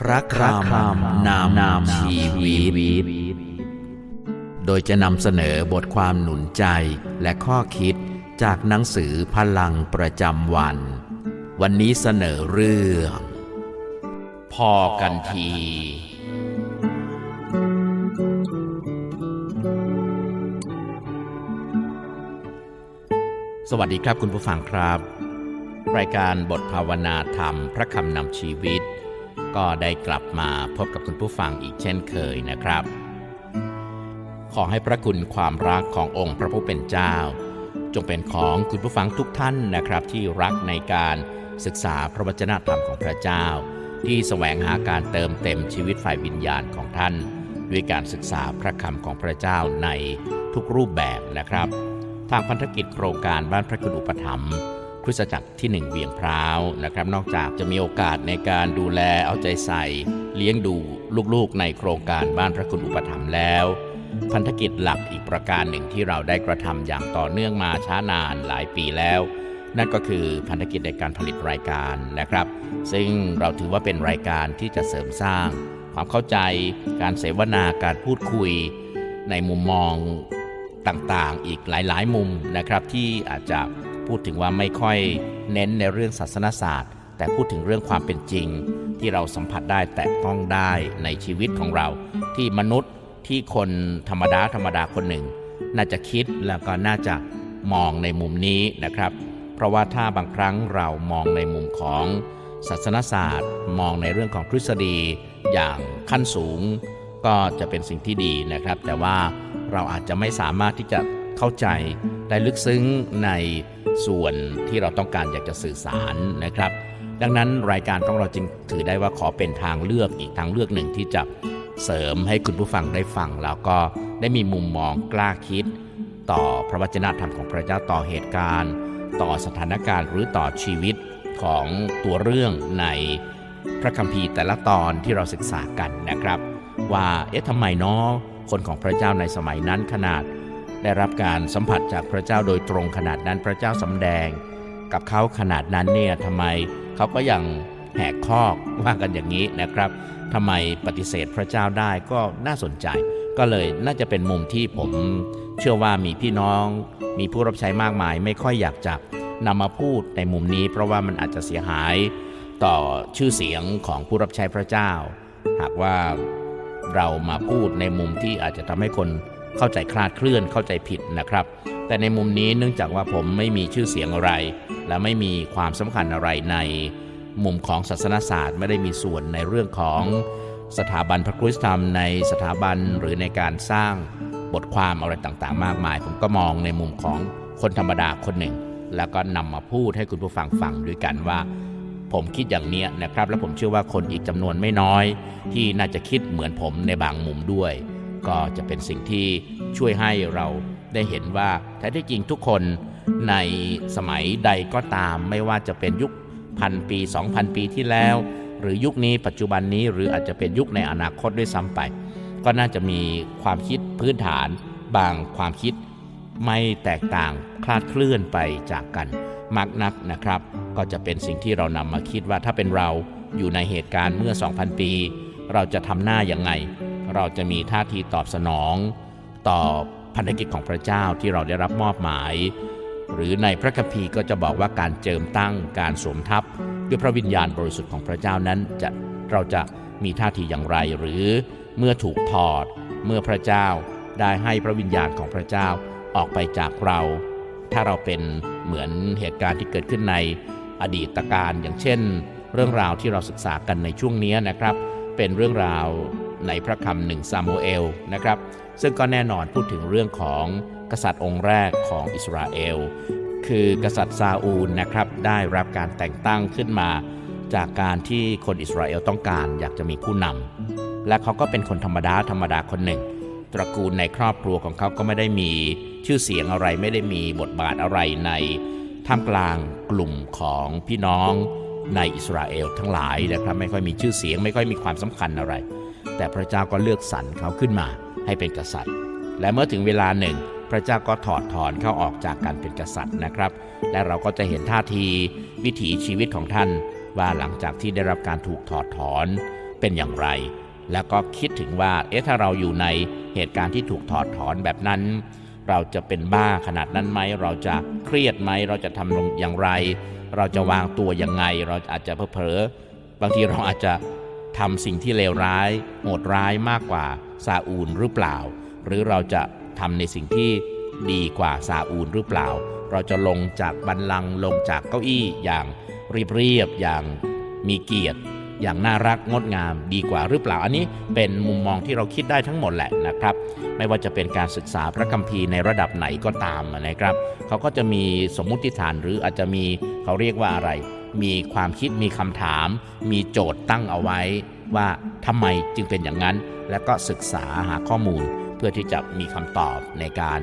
พระคำนามนามชีวิต โดยจะนำเสนอบทความหนุนใจและข้อคิดจากหนังสือพลังประจำวัน วันนี้เสนอเรื่อง พอกันที สวัสดีครับคุณผู้ฟังครับ รายการบทภาวนาธรรม พระคำนำชีวิต ก็ได้กลับมาพบกับคุณผู้ฟังอีกเช่นเคยนะครับ ขอให้พระคุณความรักขององค์พระผู้เป็นเจ้า จงเป็นของคุณผู้ฟังทุกท่านนะครับ ที่รักในการศึกษาพระวจนะธรรมของพระเจ้า ที่แสวงหาการเติมเต็มชีวิตฝ่ายวิญญาณของท่าน ด้วยการศึกษาพระคำของพระเจ้าในทุกรูปแบบนะครับ ทางพันธกิจโครงการบ้านพระคุณอุปถัมภ์ คริสตจักรที่หนึ่งเวียงพร้าวนะครับ นอกจากจะมีโอกาสในการดูแลเอาใจใส่ เลี้ยงดูลูกๆในโครงการบ้านพระคุณอุปถัมภ์แล้ว พันธกิจหลักอีกประการหนึ่งที่เราได้กระทำอย่างต่อเนื่องมาช้านานหลายปีแล้ว นั่นก็คือพันธกิจในการผลิตรายการนะครับ ซึ่งเราถือว่าเป็นรายการที่จะเสริมสร้าง ความเข้าใจการเสวนาการพูดคุย ในมุมมองต่างๆ อีกหลายๆ มุมนะครับที่อาจจะ พูดถึงว่าไม่ค่อยเน้นในเรื่องศาสนศาสตร์ แต่พูดถึงเรื่องความเป็นจริง ที่เราสัมผัสได้แตะต้องได้ในชีวิตของเรา ที่มนุษย์ที่คนธรรมดาธรรมดาคนหนึ่ง น่าจะคิดแล้วก็น่าจะมองในมุมนี้นะครับ เพราะว่าถ้าบางครั้งเรามองในมุมของศาสนศาสตร์ มองในเรื่องของทฤษฎีอย่างขั้นสูง ก็จะเป็นสิ่งที่ดีนะครับ แต่ว่าเราอาจจะไม่สามารถที่จะ เข้าใจได้ลึกซึ้งในส่วนที่เราต้องการอยากจะสื่อสารนะครับ ดังนั้นรายการของเราจึงถือได้ว่าขอเป็นทางเลือกอีกทางเลือกหนึ่งที่จะเสริมให้คุณผู้ฟังได้ฟัง แล้วก็ได้มีมุมมองกล้าคิด ต่อพระวจนะธรรมของพระเจ้าต่อเหตุการณ์ ต่อสถานการณ์หรือต่อชีวิตของตัวเรื่องในพระคัมภีร์แต่ละตอนที่เราศึกษากันนะครับ ว่าเอ๊ะทำไมเนาะคนของพระเจ้าในสมัยนั้นขนาด ได้รับการสัมผัสจากพระเจ้าโดยตรงขนาดนั้นพระเจ้าสำแดง กับเขาขนาดนั้นเนี่ยทำไมเขาก็ยังแหกคอกว่ากันอย่างนี้นะครับทำไมปฏิเสธพระเจ้าได้ก็น่าสนใจ ก็เลยน่าจะเป็นมุมที่ผมเชื่อว่ามีพี่น้อง มีผู้รับใช้มากมาย ไม่ค่อยอยากจะนำมาพูดในมุมนี้ เพราะว่ามันอาจจะเสียหายต่อชื่อเสียงของผู้รับใช้พระเจ้า หากว่าเรามาพูดในมุมที่อาจจะทำให้คน เข้าใจคลาดเคลื่อนเข้าใจผิดนะครับ แต่ในมุมนี้เนื่องจากว่าผมไม่มีชื่อเสียงอะไร และไม่มีความสำคัญอะไรใน มุมของศาสนศาสตร์ไม่ได้มีส่วนในเรื่องของสถาบันพระคริสตธรรมในสถาบันหรือในการสร้างบทความอะไรต่างๆ มากมาย ผมก็มองในมุมของคนธรรมดาคนหนึ่ง แล้วก็นำมาพูดให้คุณผู้ฟังฟังด้วยกันว่า ผมคิดอย่างนี้นะครับ และผมเชื่อว่าคนอีกจำนวนไม่น้อย ที่น่าจะคิดเหมือนผมในบางมุมด้วย ก็จะเป็นสิ่งที่ช่วยให้เราได้เห็นว่าแท้ที่จริงทุกคนในสมัยใดก็ตาม ไม่ว่าจะเป็นยุคพันปี 2,000 ปีที่แล้ว หรือยุคนี้ปัจจุบันนี้หรืออาจจะเป็นยุคในอนาคตด้วยซ้ำไป ก็น่าจะมีความคิดพื้นฐาน บางความคิดไม่แตกต่างคลาดเคลื่อนไปจากกันมากนักนะครับ ก็จะเป็นสิ่งที่เรานำมาคิดว่าถ้าเป็นเราอยู่ในเหตุการณ์เมื่อ 2,000 ปี เราจะทำหน้าอย่างไง เราจะมีท่าทีตอบสนองต่อพันธกิจของพระเจ้าที่เราได้รับมอบหมาย หรือในพระคัมภีร์ก็จะบอกว่าการเจิมตั้งการสวมทับด้วยพระวิญญาณบริสุทธิ์ของพระเจ้านั้นจะเราจะมีท่าทีอย่างไร หรือเมื่อถูกถอด เมื่อพระเจ้าได้ให้พระวิญญาณของพระเจ้าออกไปจากเรา ถ้าเราเป็นเหมือนเหตุการณ์ที่เกิดขึ้นในอดีตการอย่างเช่น เรื่องราวที่เราศึกษากันในช่วงนี้นะครับ เป็นเรื่องราว ในพระคำหนึ่งซามูเอลนะครับ ซึ่งก็แน่นอนพูดถึงเรื่องของกษัตริย์องค์แรกของอิสราเอล คือกษัตริย์ซาอูลนะครับได้รับการแต่งตั้งขึ้นมา จากการที่คนอิสราเอลต้องการอยากจะมีผู้นำและเขาก็เป็นคนธรรมดาธรรมดาคนหนึ่ง ตระกูลในครอบครัวของเขาก็ไม่ได้มีชื่อเสียงอะไรไม่ได้มีบทบาทอะไรในท่ามกลางกลุ่มของพี่น้องในอิสราเอลทั้งหลายนะครับไม่ค่อยมีชื่อเสียงไม่ค่อยมีความสำคัญอะไร แต่พระเจ้าก็เลือกสรรเขาขึ้นมาให้เป็นกษัตริย์ และเมื่อถึงเวลาหนึ่ง พระเจ้าก็ถอดถอนเขาออกจากการเป็นกษัตริย์นะครับ และเราก็จะเห็นท่าทีวิถีชีวิตของท่าน ว่าหลังจากที่ได้รับการถูกถอดถอนเป็นอย่างไร แล้วก็คิดถึงว่าเอ๊ะถ้าเราอยู่ในเหตุการณ์ที่ถูกถอดถอนแบบนั้น เราจะเป็นบ้าขนาดนั้นไหมเราจะเครียดไหมเราจะทำลงอย่างไร เราจะวางตัวยังไง เราอาจจะเผลอบางทีเราอาจจะ ทำสิ่งที่เลวร้าย โหดร้ายมากกว่าซาอูลหรือเปล่า หรือเราจะทำในสิ่งที่ดีกว่าซาอูลหรือเปล่า เราจะลงจากบันลังลงจากเก้าอี้อย่างเรียบๆอย่างมีเกียรติ อย่างน่ารักงดงามดีกว่าหรือเปล่า อันนี้เป็นมุมมองที่เราคิดได้ทั้งหมดแหละนะครับ ไม่ว่าจะเป็นการศึกษาพระคัมภีร์ในระดับไหนก็ตามนะครับ เขาก็จะมีสมมุติฐานหรืออาจจะมีเขาเรียกว่าอะไร มีความคิดมีคำถาม มีโจทย์ตั้งเอาไว้ ว่าทำไมจึงเป็นอย่างนั้น แล้วก็ศึกษาหาข้อมูล เพื่อที่จะมีคำตอบในการ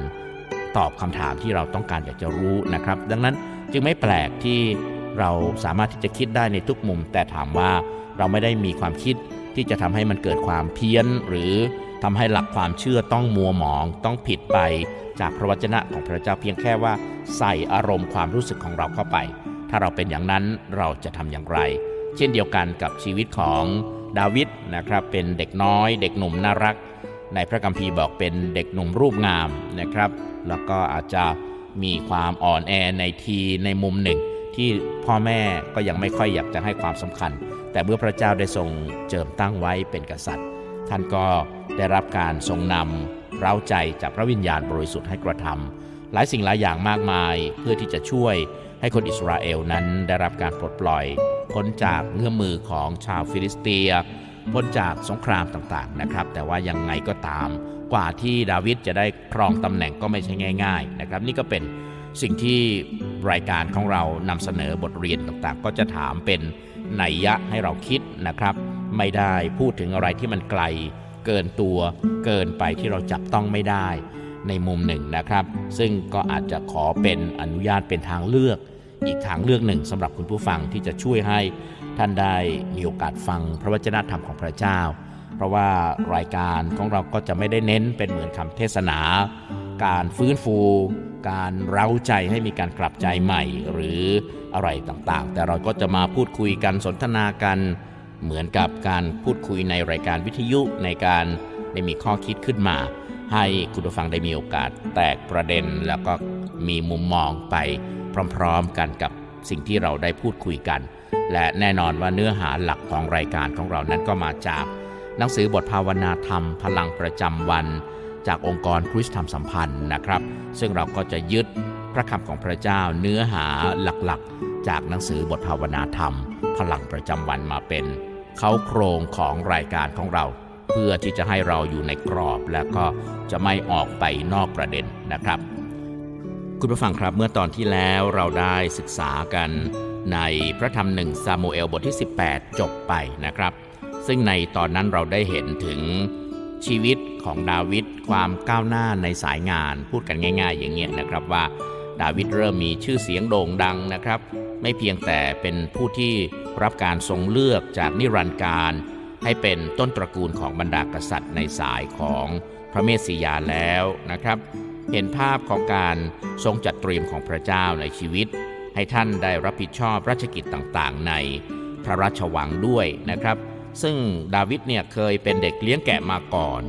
ตอบคำถามที่เราต้องการอยากจะรู้นะครับ ดังนั้นจึงไม่แปลกที่เราสามารถที่จะคิดได้ในทุกมุม แต่ถามว่าเราไม่ได้มีความคิดที่จะทำให้มันเกิดความเพี้ยน หรือทำให้หลักความเชื่อต้องมัวหมองต้องผิดไปจากพระวจนะของพระเจ้าเพียงแค่ว่า ใส่อารมณ์ความรู้สึกของเราเข้าไป ถ้าเราเป็นอย่างนั้นเราจะทำอย่างไร เช่นเดียวกันกับชีวิตของดาวิดนะครับเป็นเด็กน้อยเด็กหนุ่มน่ารัก ในพระคัมภีร์บอกเป็นเด็กหนุ่มรูปงามนะครับ แล้วก็อาจจะมีความอ่อนแอในทีในมุมหนึ่ง ที่พ่อแม่ก็ยังไม่ค่อยอยากจะให้ความสำคัญ แต่เมื่อพระเจ้าได้ทรงเจิมตั้งไว้เป็นกษัตริย์ ท่านก็ได้รับการทรงนำเร้าใจจากพระวิญญาณบริสุทธิ์ให้กระทำหลายสิ่งหลายอย่างมากมายเพื่อที่จะช่วย ให้คนอิสราเอลนั้นได้รับการปลดปล่อยพ้นจากเงื้อมมือของชาวฟิลิสเตียพ้นจากสงครามต่างๆนะครับ แต่ว่ายังไงก็ตาม กว่าที่ดาวิดจะได้ครองตำแหน่งก็ไม่ใช่ง่าย ๆ นะครับ นี่ก็เป็นสิ่งที่รายการของเรานำเสนอบทเรียนต่างๆ ก็จะถามเป็นนัยยะให้เราคิดนะครับ ไม่ได้พูดถึงอะไรที่มันไกล เกินตัว เกินไปที่เราจับต้องไม่ได้ ในมุมหนึ่งนะครับ ซึ่งก็อาจจะขอเป็นอนุญาตเป็นทางเลือก อีกทางเลือกหนึ่งสำหรับคุณผู้ฟังที่จะช่วยให้ท่านได้มีโอกาสฟังพระวจนะธรรมของพระเจ้า เพราะว่ารายการของเราก็จะไม่ได้เน้นเป็นเหมือนคำเทศนา การฟื้นฟู การเร้าใจให้มีการกลับใจใหม่ หรืออะไรต่างๆ แต่เราก็จะมาพูดคุยกันสนทนากัน เหมือนกับการพูดคุยในรายการวิทยุในการได้มีข้อคิดขึ้นมา ให้คุณผู้ฟังได้มีโอกาสแตกประเด็น แล้วก็มีมุมมองไปพร้อมๆกันกับสิ่งที่เราได้พูดคุยกัน และแน่นอนว่าเนื้อหาหลักของรายการของเรานั้นก็มาจาก หนังสือบทภาวนาธรรม พลังประจำวัน จากองค์กรคริสตธรรมสัมพันธ์นะครับ ซึ่งเราก็จะยึดพระคำของพระเจ้าเนื้อหาหลักๆ จากหนังสือบทภาวนาธรรม พลังประจำวันมาเป็นเขาโครงของรายการของเรา เพื่อที่จะให้เราอยู่ในกรอบ และก็จะไม่ออกไปนอกประเด็นนะครับ คุณผู้ฟังครับเมื่อตอนที่แล้วเราได้ศึกษากันในพระธรรมหนึ่งซามูเอลบทที่ 18 จบไปนะครับ ซึ่งในตอนนั้นเราได้เห็นถึงชีวิตของดาวิดความก้าวหน้าในสายงาน พูดกันง่าย ๆ อย่างเงี้ยนะครับว่าดาวิดเริ่มมีชื่อเสียงโด่งดังนะครับ ไม่เพียงแต่เป็นผู้ที่รับการทรงเลือกจากนิรันดร์การ ให้เป็นต้นตระกูลของบรรดากษัตริย์ในสายของพระเมสสิยาแล้วนะครับ เห็นภาพของการทรงจัดเตรียมของพระเจ้าในชีวิต ให้ท่านได้รับผิดชอบราชกิจต่างๆ ในพระราชวังด้วยนะครับ ซึ่งดาวิดเนี่ยเคยเป็นเด็กเลี้ยงแกะมาก่อน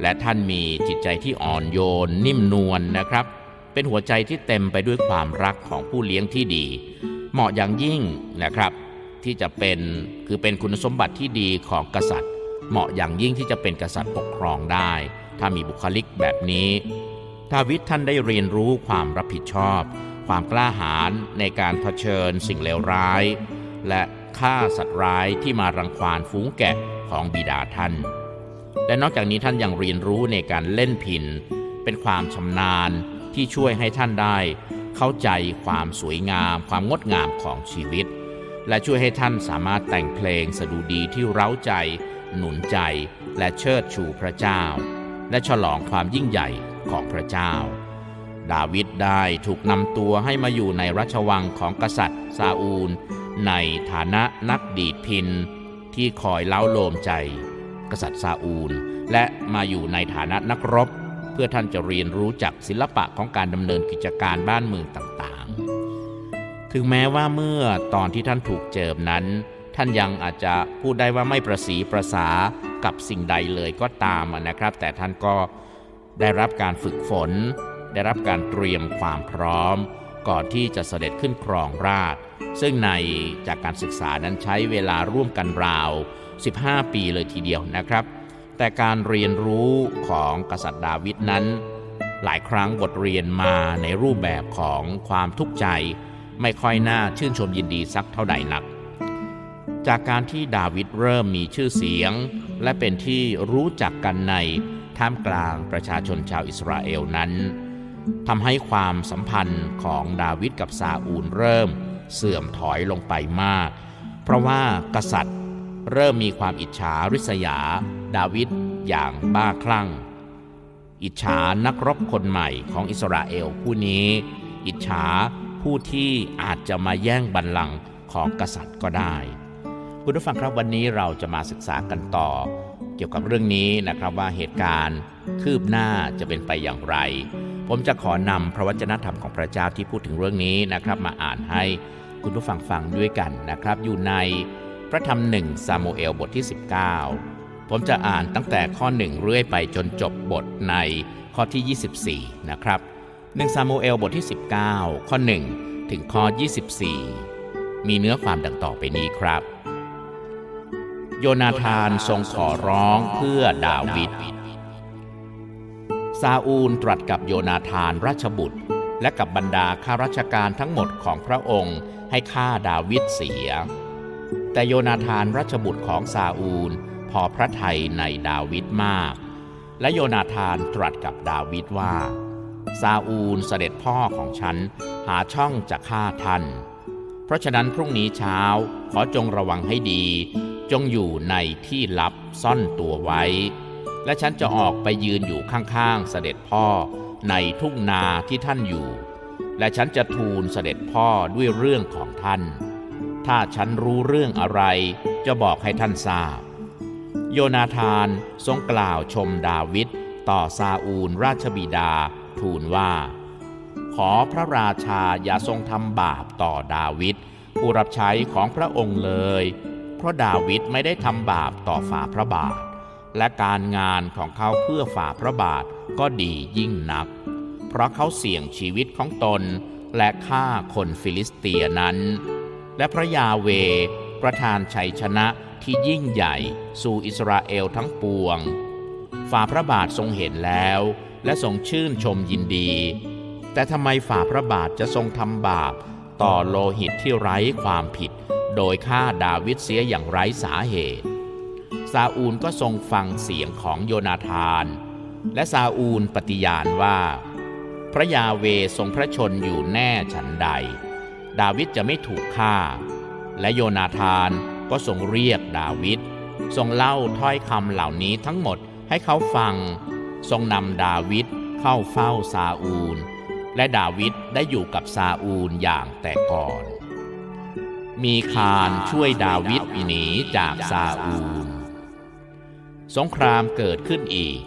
และท่านมีจิตใจที่อ่อนโยน นิ่มนวลนนะครับ เป็นหัวใจที่เต็มไปด้วยความรักของผู้เลี้ยงที่ดี เหมาะอย่างยิ่งนะครับ ที่จะเป็นคือเป็นคุณสมบัติที่ดีของกษัตริย์ เหมาะอย่างยิ่งที่จะเป็นกษัตริย์ปกครองได้ ถ้ามีบุคลิกแบบนี้ดาวิดท่านได้เรียนรู้ความรับผิดชอบ ความกล้าหาญในการเผชิญสิ่งเลวร้าย และฆ่าสัตว์ร้ายที่มารังควานฝูงแกะของบิดาท่าน และนอกจากนี้ท่านยังเรียนรู้ในการเล่นพินเป็นความชำนาญที่ช่วยให้ท่านได้ เข้าใจความสวยงาม ความงดงามของชีวิต และช่วยให้ท่านสามารถแต่งเพลงสดุดีที่เร้าใจ หนุนใจ และเชิดชูพระเจ้า และฉลองความยิ่งใหญ่ของพระเจ้า ดาวิดได้ถูกนำตัวให้มาอยู่ในราชวังของกษัตริย์ซาอูล ในฐานะนักดีดพินที่คอยเล้าโลมใจ กษัตริย์ซาอูล และมาอยู่ในฐานะนักรบ เพื่อท่านจะเรียนรู้จักศิลปะของการดำเนินกิจการบ้านเมืองต่าง ถึงแม้ว่าเมื่อตอนที่ท่านถูกเจิมนั้น ท่านยังอาจจะพูดได้ว่าไม่ประสีประสากับสิ่งใดเลยก็ตามนะครับ แต่ท่านก็ได้รับการฝึกฝน ได้รับการเตรียมความพร้อม ก่อนที่จะเสด็จขึ้นครองราชซึ่งในจากการศึกษานั้นใช้เวลาร่วมกันราว 15 ปีเลยทีเดียวนะครับ แต่การเรียนรู้ของกษัตริย์ดาวิดนั้น หลายครั้งบทเรียนมาในรูปแบบของความทุกข์ใจ ไม่ค่อยน่าชื่นชมยินดีสักเท่าใดนัก จากการที่ดาวิดเริ่มมีชื่อเสียง และเป็นที่รู้จักกันในท่ามกลางประชาชนชาวอิสราเอลนั้นทำให้ความสัมพันธ์ของดาวิดกับซาอูลเริ่มเสื่อมถอยลงไปมาก เพราะว่ากษัตริย์เริ่มมีความอิจฉาริษยา ดาวิดอย่างบ้าคลั่ง อิจฉานักรบคนใหม่ของอิสราเอลผู้นี้ อิจฉา ผู้ที่อาจจะมาแย่งบัลลังก์ของกษัตริย์ก็ได้ คุณผู้ฟังครับวันนี้เราจะมาศึกษากันต่อ เกี่ยวกับเรื่องนี้นะครับว่าเหตุการณ์คืบหน้าจะเป็นไปอย่างไร ผมจะขอนำพระวจนะธรรมของพระเจ้าที่พูดถึงเรื่องนี้นะครับ มาอ่านให้คุณผู้ฟังฟังด้วยกันนะครับ อยู่ในพระธรรมหนึ่งซามูเอลบทที่ 19 ผมจะอ่านตั้งแต่ข้อ1เรื่อยไปจนจบบทในข้อที่ 24 นะครับ 1ซามูเอลบทที่ 19 ข้อ 1 ถึงข้อ 24 มีเนื้อความดังต่อไปนี้ครับ โยนาธานทรงขอร้องเพื่อดาวิดซาอูลตรัสกับโยนาธานราชบุตร และกับบรรดาข้าราชการทั้งหมดของพระองค์ให้ฆ่าดาวิดเสีย แต่โยนาธานราชบุตรของซาอูลพอพระทัยในดาวิดมาก และโยนาธานตรัสกับดาวิดว่า ซาอูลเสด็จพ่อของฉัน หาช่องจะฆ่าท่าน เพราะฉะนั้นพรุ่งนี้เช้าขอจงระวังให้ดี จงอยู่ในที่ลับซ่อนตัวไว้ และฉันจะออกไปยืนอยู่ข้างๆเสด็จพ่อในทุ่งนาที่ท่านอยู่ และฉันจะทูลเสด็จพ่อด้วยเรื่องของท่าน ถ้าฉันรู้เรื่องอะไร จะบอกให้ท่านทราบ โยนาธานทรงกล่าวชมดาวิด ต่อซาอูลราชบิดา ทูลว่า ขอพระราชาอย่าทรงทำบาปต่อดาวิดผู้รับใช้ของพระองค์เลย เพราะดาวิดไม่ได้ทำบาปต่อฝ่าพระบาท และการงานของเขาเพื่อฝ่าพระบาทก็ดียิ่งนัก เพราะเขาเสี่ยงชีวิตของตนและฆ่าคนฟิลิสเตียนั้น และพระยาเวประทานชัยชนะที่ยิ่งใหญ่สู่อิสราเอลทั้งปวง ฝ่าพระบาททรงเห็นแล้ว และทรงชื่นชมยินดี แต่ทำไมฝ่าพระบาทจะทรงทำบาป ต่อโลหิตที่ไร้ความผิด โดยฆ่าดาวิดเสียอย่างไร้สาเหตุ ซาอูลก็ทรงฟังเสียงของโยนาธาน และซาอูลปฏิญาณว่า พระยาเวทรงพระชนอยู่แน่ฉันใด ดาวิดจะไม่ถูกฆ่า และโยนาธานก็ทรงเรียกดาวิดทรงเล่าถ้อยคำเหล่านี้ทั้งหมด ให้เขาฟัง ทรงนำดาวิดเข้าเฝ้าซาอูล และดาวิดได้อยู่กับซาอูลอย่างแต่ก่อน มีคานช่วยดาวิดหนีจากซาอูล สงครามเกิดขึ้นอีก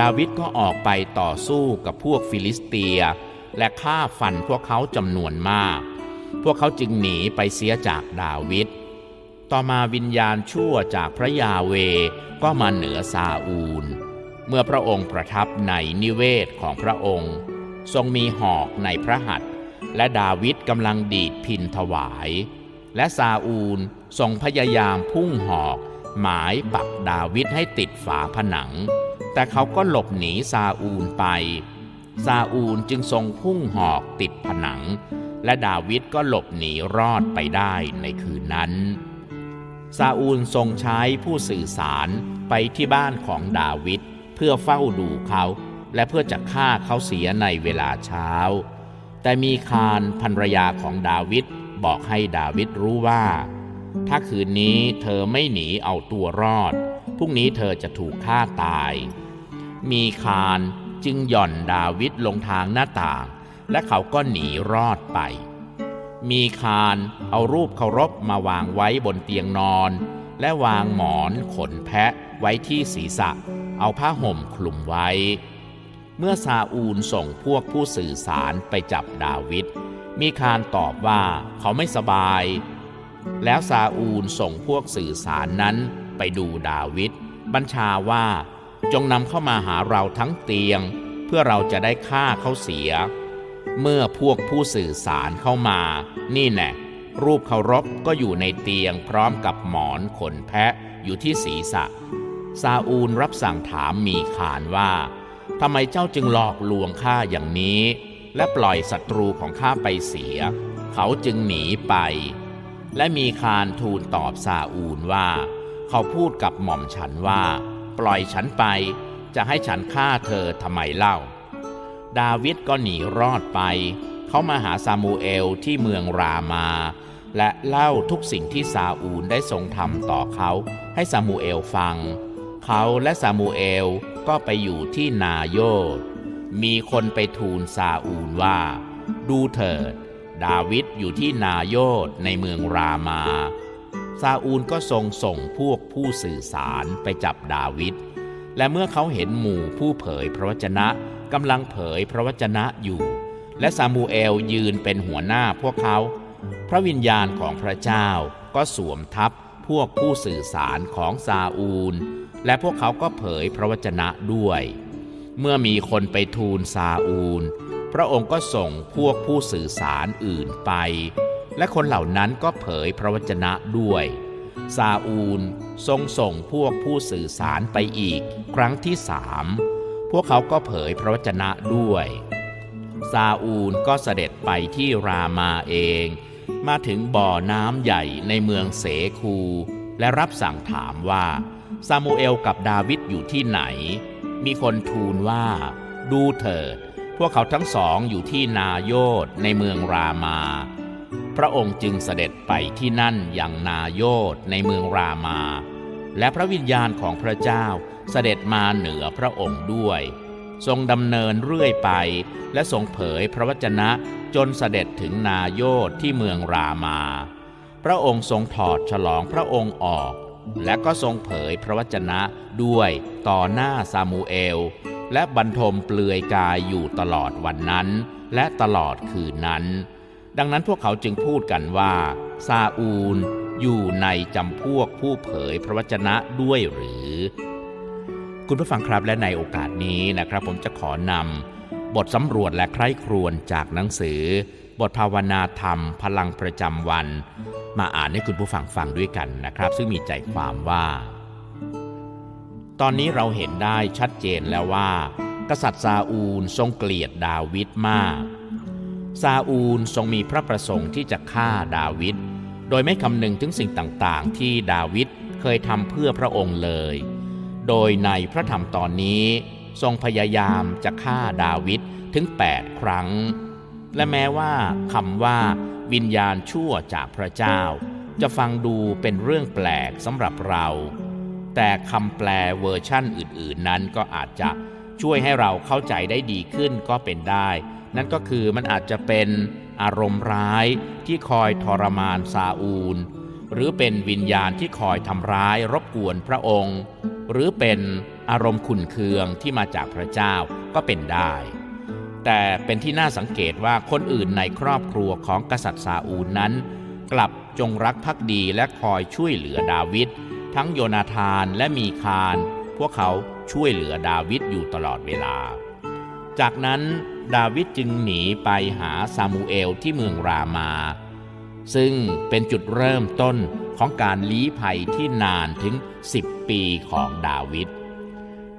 ดาวิดก็ออกไปต่อสู้กับพวกฟิลิสเตีย และฆ่าฟันพวกเขาจำนวนมาก พวกเขาจึงหนีไปเสียจากดาวิด ต่อมาวิญญาณชั่วจากพระยาเวก็มาเหนือซาอูล เมื่อพระองค์ประทับในนิเวศของพระองค์ ทรงมีหอกในพระหัตถ์และดาวิดกำลังดีดพินถวาย และซาอูลทรงพยายามพุ่งหอก หมายปักดาวิดให้ติดฝาผนัง แต่เขาก็หลบหนีซาอูลไป ซาอูลจึงทรงพุ่งหอกติดผนัง และดาวิดก็หลบหนีรอดไปได้ในคืนนั้น ซาอูลทรงใช้ผู้สื่อสารไปที่บ้านของดาวิดเพื่อเฝ้าดูเขา และเพื่อจะฆ่าเขาเสียในเวลาเช้า แต่มีคานภรรยาของดาวิดบอกให้ดาวิดรู้ว่า ถ้าคืนนี้เธอไม่หนีเอาตัวรอดพรุ่งนี้เธอจะถูกฆ่าตาย มีคานจึงหย่อนดาวิดลงทางหน้าต่าง และเขาก็หนีรอดไป มีคานเอารูปเคารพมาวางไว้บนเตียงนอน และวางหมอนขนแพะไว้ที่ศีรษะ เอาผ้าห่มคลุมไว้ เมื่อซาอูลส่งพวกผู้สื่อสารไปจับดาวิดมีคานตอบว่าเขาไม่สบาย แล้วซาอูลส่งพวกสื่อสารนั้นไปดูดาวิดบัญชาว่าจงนำเข้ามาหาเราทั้งเตียง เพื่อเราจะได้ฆ่าเขาเสีย เมื่อพวกผู้สื่อสารเข้ามา นี่แน่รูปเคารพก็อยู่ในเตียงพร้อมกับหมอนขนแพะอยู่ที่ศีรษะ ซาอูลรับสั่งถามมีขานว่าทำไมเจ้าจึงหลอกลวงข้าอย่างนี้ และปล่อยศัตรูของข้าไปเสีย เขาจึงหนีไป และมีคานทูลตอบซาอูลว่า เขาพูดกับหม่อมฉันว่า ปล่อยฉันไป จะให้ฉันฆ่าเธอทำไมเล่า ดาวิดก็หนีรอดไป เขามาหาซามูเอลที่เมืองรามา และเล่าทุกสิ่งที่ซาอูลได้ทรงทำต่อเขา ให้ซามูเอลฟัง เขาและซามูเอลก็ไปอยู่ที่นาโยดมีคนไปทูลซาอูลว่า ดูเถิด ดาวิดอยู่ที่นาโยดในเมืองรามาซาอูลก็ทรงส่งพวกผู้สื่อสารไปจับดาวิดและเมื่อเขาเห็นหมู่ผู้เผยพระวจนะ กำลังเผยพระวจนะอยู่ และซามูเอลยืนเป็นหัวหน้าพวกเขา พระวิญญาณของพระเจ้าก็สวมทับพวกผู้สื่อสารของซาอูล และพวกเขาก็เผยพระวจนะด้วย เมื่อมีคนไปทูลซาอูล พระองค์ก็ส่งพวกผู้สื่อสารอื่นไป และคนเหล่านั้นก็เผยพระวจนะด้วยซาอูลทรงส่งพวกผู้สื่อสารไปอีก ครั้งที่สาม พวกเขาก็เผยพระวจนะด้วย ซาอูลก็เสด็จไปที่รามาเอง มาถึงบ่อน้ำใหญ่ในเมืองเสคู และรับสั่งถามว่าซามูเอลกับดาวิดอยู่ที่ไหน มีคนทูลว่า ดูเถิด พวกเขาทั้งสองอยู่ที่นาโยดในเมืองรามา พระองค์จึงเสด็จไปที่นั่นอย่างนาโยดในเมืองรามา และพระวิญญาณของพระเจ้าเสด็จมาเหนือพระองค์ด้วย ทรงดำเนินเรื่อยไป และทรงเผยพระวจนะจนเสด็จถึงนาโยดที่เมืองรามา พระองค์ทรงถอดฉลองพระองค์ออก และก็ทรงเผยพระวจนะด้วยต่อหน้าซามูเอล และบรรทมเปลือยกายอยู่ตลอดวันนั้น และตลอดคืนนั้น ดังนั้นพวกเขาจึงพูดกันว่าซาอูล อยู่ในจำพวกผู้เผยพระวจนะด้วยหรือ คุณผู้ฟังครับและในโอกาสนี้นะครับ ผมจะขอนำบทสำรวจและใคร่ครวญจากหนังสือ บทภาวนาธรรม พลังประจำวัน มาอ่านให้คุณผู้ฟังฟังด้วยกันนะครับ ซึ่งมีใจความว่า ตอนนี้เราเห็นได้ชัดเจนแล้วว่า กษัตริย์ซาอูลทรงเกลียดดาวิดมากซาอูลทรงมีพระประสงค์ที่จะฆ่าดาวิด โดยไม่คำนึงถึงสิ่งต่างๆ ที่ดาวิดเคยทำเพื่อพระองค์เลย โดยในพระธรรมตอนนี้ทรงพยายามจะฆ่าดาวิดถึง 8 ครั้ง และแม้ว่าคำว่า วิญญาณชั่วจากพระเจ้า จะฟังดูเป็นเรื่องแปลกสำหรับเรา แต่คำแปลเวอร์ชั่นอื่น ๆ นั้นก็อาจจะช่วยให้เราเข้าใจได้ดีขึ้นก็เป็นได้ นั่นก็คือมันอาจจะเป็น อารมณ์ร้ายที่คอยทรมานซาอูล หรือเป็นวิญญาณที่คอยทำร้ายรบกวนพระองค์ หรือเป็นอารมณ์ขุนเคืองที่มาจากพระเจ้าก็เป็นได้ แต่เป็นที่น่าสังเกตว่าคนอื่นในครอบครัวของกษัตริย์ซาอูลนั้น กลับจงรักภักดีและคอยช่วยเหลือดาวิดทั้งโยนาธานและมีคาน พวกเขาช่วยเหลือดาวิดอยู่ตลอดเวลา จากนั้น ดาวิดจึงหนีไปหาซามูเอลที่เมืองรามา ซึ่งเป็นจุดเริ่มต้นของการลี้ภัยที่นานถึง 10 ปีของดาวิด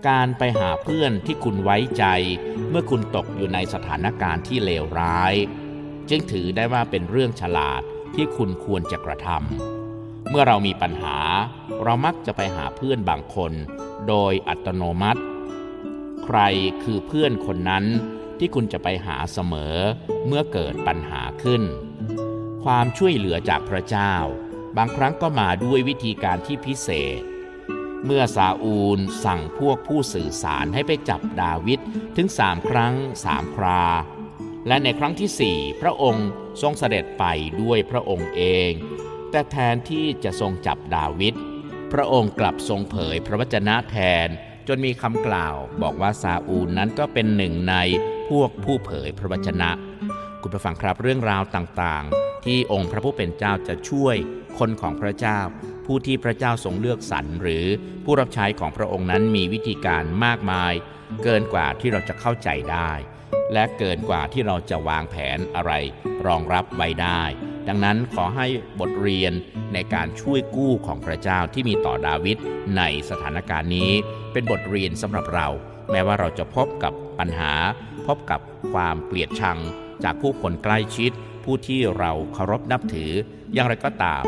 การไปหาเพื่อนที่คุณไว้ใจ เมื่อคุณตกอยู่ในสถานการณ์ที่เลวร้าย จึงถือได้ว่าเป็นเรื่องฉลาดที่คุณควรจะกระทำเมื่อเรามีปัญหา เรามักจะไปหาเพื่อนบางคน โดยอัตโนมัติ ใครคือเพื่อนคนนั้น ที่คุณจะไปหาเสมอเมื่อเกิดปัญหาขึ้น ความช่วยเหลือจากพระเจ้า บางครั้งก็มาด้วยวิธีการที่พิเศษ เมื่อซาอูลสั่งพวกผู้สื่อสารให้ไปจับดาวิดถึงสามครั้งสามครา และในครั้งที่สี่พระองค์ทรงเสด็จไปด้วยพระองค์เอง แต่แทนที่จะทรงจับดาวิดพระองค์กลับทรงเผยพระวจนะแทนจนมีคำกล่าวบอกว่าซาอูลนั้นก็เป็นหนึ่งใน พวกผู้เผยพระวจนะ คุณผู้ฟังครับเรื่องราวต่างๆ ที่องค์พระผู้เป็นเจ้าจะช่วยคนของพระเจ้า ผู้ที่พระเจ้าทรงเลือกสรรหรือผู้รับใช้ของพระองค์นั้นมีวิธีการมากมาย เกินกว่าที่เราจะเข้าใจได้ และเกินกว่าที่เราจะวางแผนอะไร รองรับไว้ได้ ดังนั้นขอให้บทเรียนในการช่วยกู้ของพระเจ้าที่มีต่อดาวิดในสถานการณ์นี้ เป็นบทเรียนสำหรับเรา แม้ว่าเราจะพบกับปัญหา พบกับความเกลียดชัง จากผู้คนใกล้ชิด ผู้ที่เราเคารพนับถือ อย่างไรก็ตาม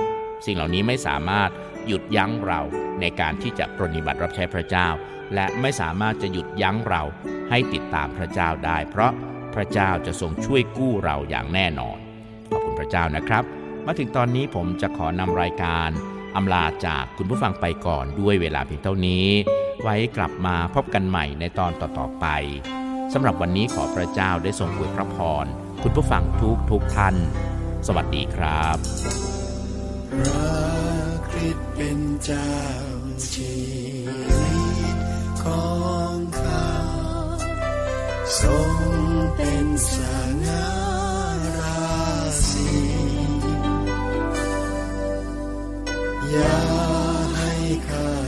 สิ่งเหล่านี้ไม่สามารถหยุดยั้งเราในการที่จะปรนิบัติรับใช้พระเจ้า และไม่สามารถจะหยุดยั้งเราให้ติดตามพระเจ้าได้ เพราะพระเจ้าจะทรงช่วยกู้เราอย่างแน่นอน ขอบคุณพระเจ้านะครับ มาถึงตอนนี้ผมจะขอนำรายการอำลาจากคุณผู้ฟังไปก่อนด้วยเวลาเพียงเท่านี้ ไว้กลับมาพบกันใหม่ในตอนต่อๆไปสำหรับวันนี้ขอพระเจ้าได้ทรงอวยพระพร คุณผู้ฟังทุกทุกท่าน สวัสดีครับพระคริสต์เป็นเจ้าชีวิตของข้าทรงเป็นสง่ราศีอย่าให้ข้า